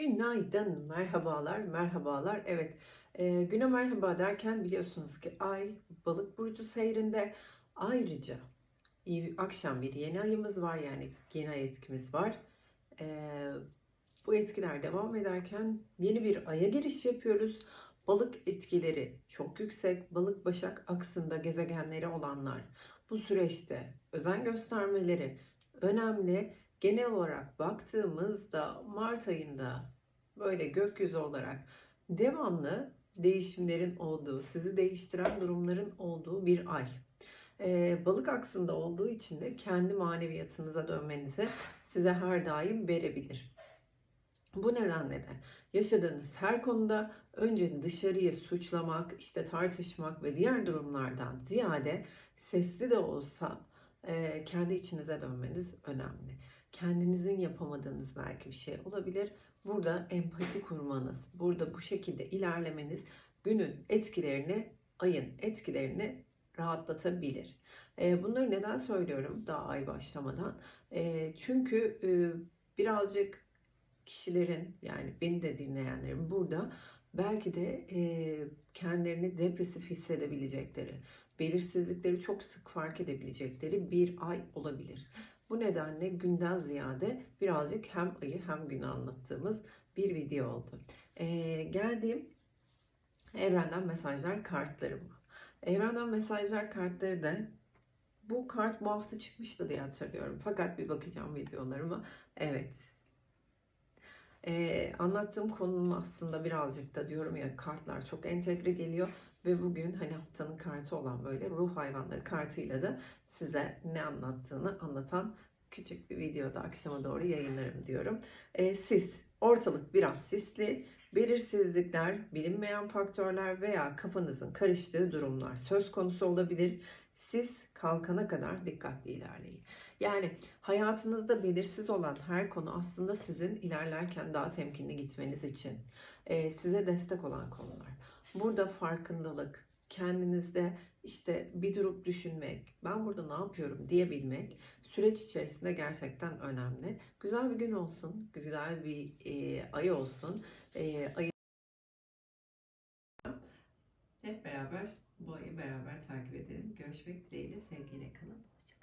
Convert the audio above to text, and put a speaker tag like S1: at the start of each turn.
S1: Günaydın, merhabalar, merhabalar. Evet, e, güne merhaba derken biliyorsunuz ki Ay Balık burcu seyrinde. Ayrıca iyi- akşam bir yeni ayımız var yani yeni ay etkimiz var. E, bu etkiler devam ederken yeni bir aya giriş yapıyoruz. Balık etkileri çok yüksek. Balık Başak aksında gezegenleri olanlar bu süreçte özen göstermeleri önemli. Genel olarak baktığımızda Mart ayında böyle gökyüzü olarak devamlı değişimlerin olduğu, sizi değiştiren durumların olduğu bir ay. Ee, balık aksında olduğu için de kendi maneviyatınıza dönmenizi size her daim verebilir. Bu nedenle de yaşadığınız her konuda önce dışarıyı suçlamak, işte tartışmak ve diğer durumlardan ziyade sesli de olsa kendi içinize dönmeniz önemli. Kendinizin yapamadığınız belki bir şey olabilir. Burada empati kurmanız, burada bu şekilde ilerlemeniz günün etkilerini, ayın etkilerini rahatlatabilir. Bunları neden söylüyorum daha ay başlamadan? Çünkü birazcık kişilerin yani beni de dinleyenlerin burada belki de e, kendilerini depresif hissedebilecekleri, belirsizlikleri çok sık fark edebilecekleri bir ay olabilir. Bu nedenle günden ziyade birazcık hem ayı hem günü anlattığımız bir video oldu. Ee, geldiğim evrenden mesajlar kartlarıma. Evrenden mesajlar kartları da bu kart bu hafta çıkmıştı diye hatırlıyorum. Fakat bir bakacağım videolarıma. Evet. Ee, anlattığım konunun aslında birazcık da diyorum ya kartlar çok entegre geliyor ve bugün hani haftanın kartı olan böyle ruh hayvanları kartıyla da size ne anlattığını anlatan küçük bir videoda akşama doğru yayınlarım diyorum. Ee, sis, ortalık biraz sisli, belirsizlikler, bilinmeyen faktörler veya kafanızın karıştığı durumlar söz konusu olabilir. Siz kalkana kadar dikkatli ilerleyin. Yani hayatınızda belirsiz olan her konu aslında sizin ilerlerken daha temkinli gitmeniz için e, size destek olan konular. Burada farkındalık, kendinizde işte bir durup düşünmek, ben burada ne yapıyorum diyebilmek süreç içerisinde gerçekten önemli. Güzel bir gün olsun, güzel bir e, ay olsun. E, ayı hep beraber bu ayı beraber takip edelim. Görüşmek dileğiyle sevgiyle kalın. Hoşçakalın.